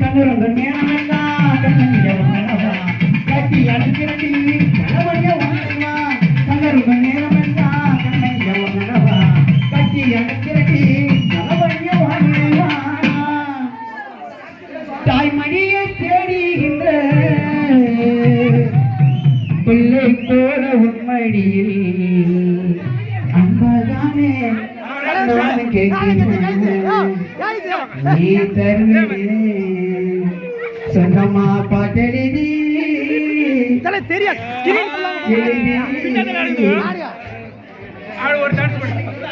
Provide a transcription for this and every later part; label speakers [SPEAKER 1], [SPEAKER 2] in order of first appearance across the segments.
[SPEAKER 1] கண்ணுறங்க நேரமெல்லாம் தாய்மணியை தேடுகின்ற பிள்ளை போல உண்மடியில் அன்பதானே. கேட்கிறேன் நீ தருவே சொந்தமா பாட்டெழுதி
[SPEAKER 2] தலை தெரியாது ஒரு டான்ஸ்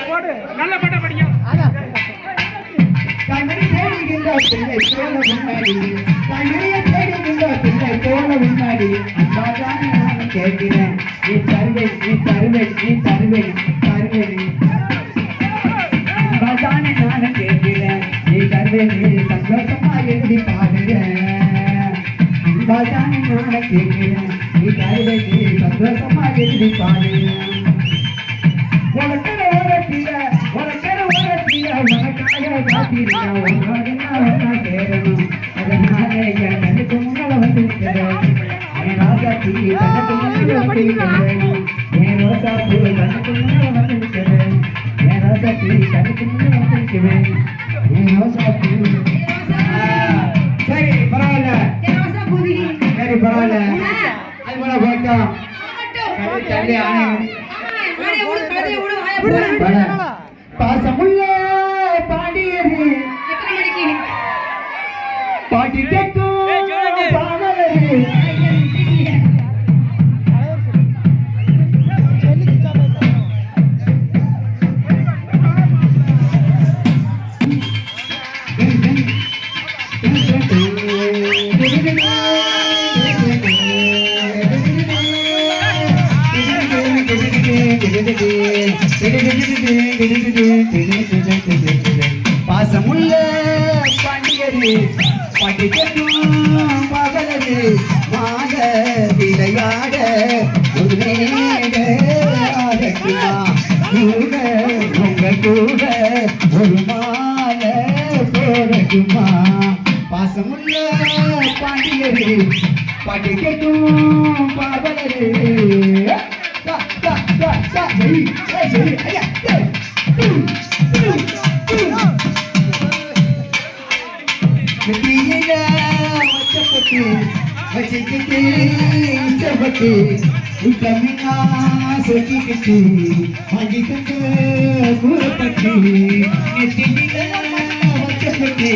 [SPEAKER 2] போடு. நல்ல பாட்டா
[SPEAKER 1] தேடுகின்ற பிள்ளை தேடுகின்ற பிள்ளை நான் கேட்கிறேன். நீ நீ நீ நான் கேட்கிறேன் நீ நீ சந்தோஷமா எழுதி பாடுறேன் அன்பாதானே நான் கேட்கிறேன் நீ கருதை நீ சந்தோஷமா எழுதி பாடுறேன் உனக்கென ஓரத்தில, உனக்கென ஓரத்தில, உனக்காக காத்திருக்க, உன்னோடு நான் சேரணும். அதனால என் கண்ணுக்கு முன்னால என் கண்ணுக்கு முன்னால என் கண்ணுக்கு முன்னால என் கண்ணுக்கு முன்னால சரி பரவாயில்ல. சரி பரவாயில்ல. அது போல போட்டோம். தள்ளி ஆணை. பாசமுள்ள பாடியது பாட்டி பாசமுள்ள பாண்டியரு படிக்கட்டும் பகலரு மாக விளையாட ஒரு கூட உங்க கூட ஒரு மாலை போடட்டுமா? பாண்டியரு படிக்கட்டும் பகலரு சா, சா, சா, சா, சரி, ஏய், சரி, ஐயா, ஏய். வச்சப்பட்டு, வச்சுக்கிட்டு இஷ்டப்பட்டு, உத்தமினா சொல்லிக்கிட்டு, வாங்கிக்கிட்டு கூறப்பட்டு, நெத்தியில வச்சப்பட்டு,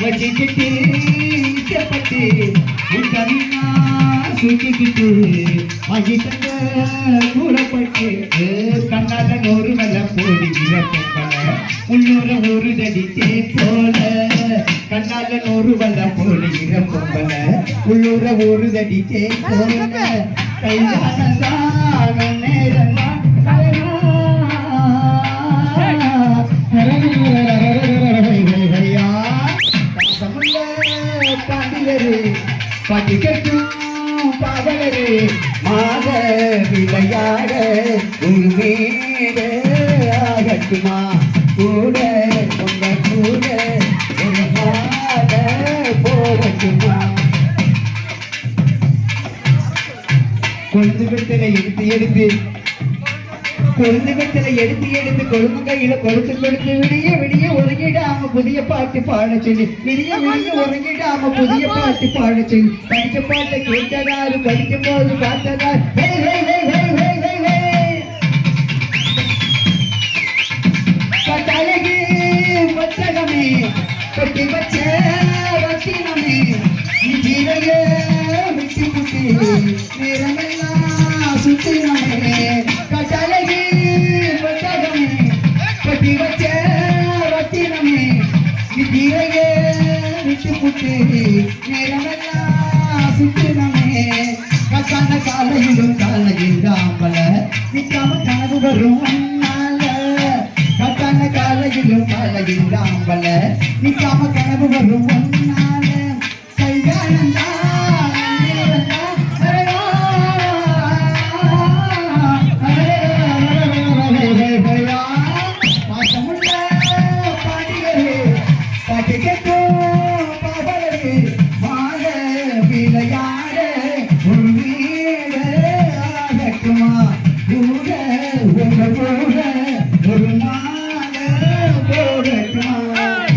[SPEAKER 1] வச்சுக்கிட்டு இஷ்டப்பட்டு, உத்தமினா சொல்லிக்கிட்டு, வாங்கிக்கிட்டு கூறப்பட்டு, கண்ணால நூறு வெள்ள போடுகிற உள்ளூர ஒரு தடி போல. கண்ணால நூறு வல்ல போடுகிற பொம்பல உள்ளூர ஒரு தடி போல. கையானந்தான் நேரந்தான் படிக்கட்டும் பாவலரு மாக விளையாட ஒரு மேட ஆகட்டுமா? கூட உங்க கூட ஒரு மாட போகட்டுமா? எடுத்து எடுத்து. கொழுந்து வெத்தலை எடுத்து எடுத்து கொழும்பு கையில கொடுத்து கொடுத்து விடிய விடிய உறங்கிடாம புதிய பாட்டு பாட சொல்லி. விடிய விடிய உறங்கிடாம புதிய பாட்டு பாட சொல்லி. படிச்ச பாட்டை கேட்டதாரு படிக்கும் போது பார்த்ததாரு ஹே ஹே ஹே வச்ச வட்டினமே இதிரைய விட்டு புட்டு நேரமெல்லாம் சுத்தினமே கக்கான காலையிலும் காலையில் தாம்பல. கனவு வரும் அண்ணால கட்டான காலையிலும் காலையில் தாம்பல. நிக்காம கனவு வரும் ஒரு நாள் போடலாம்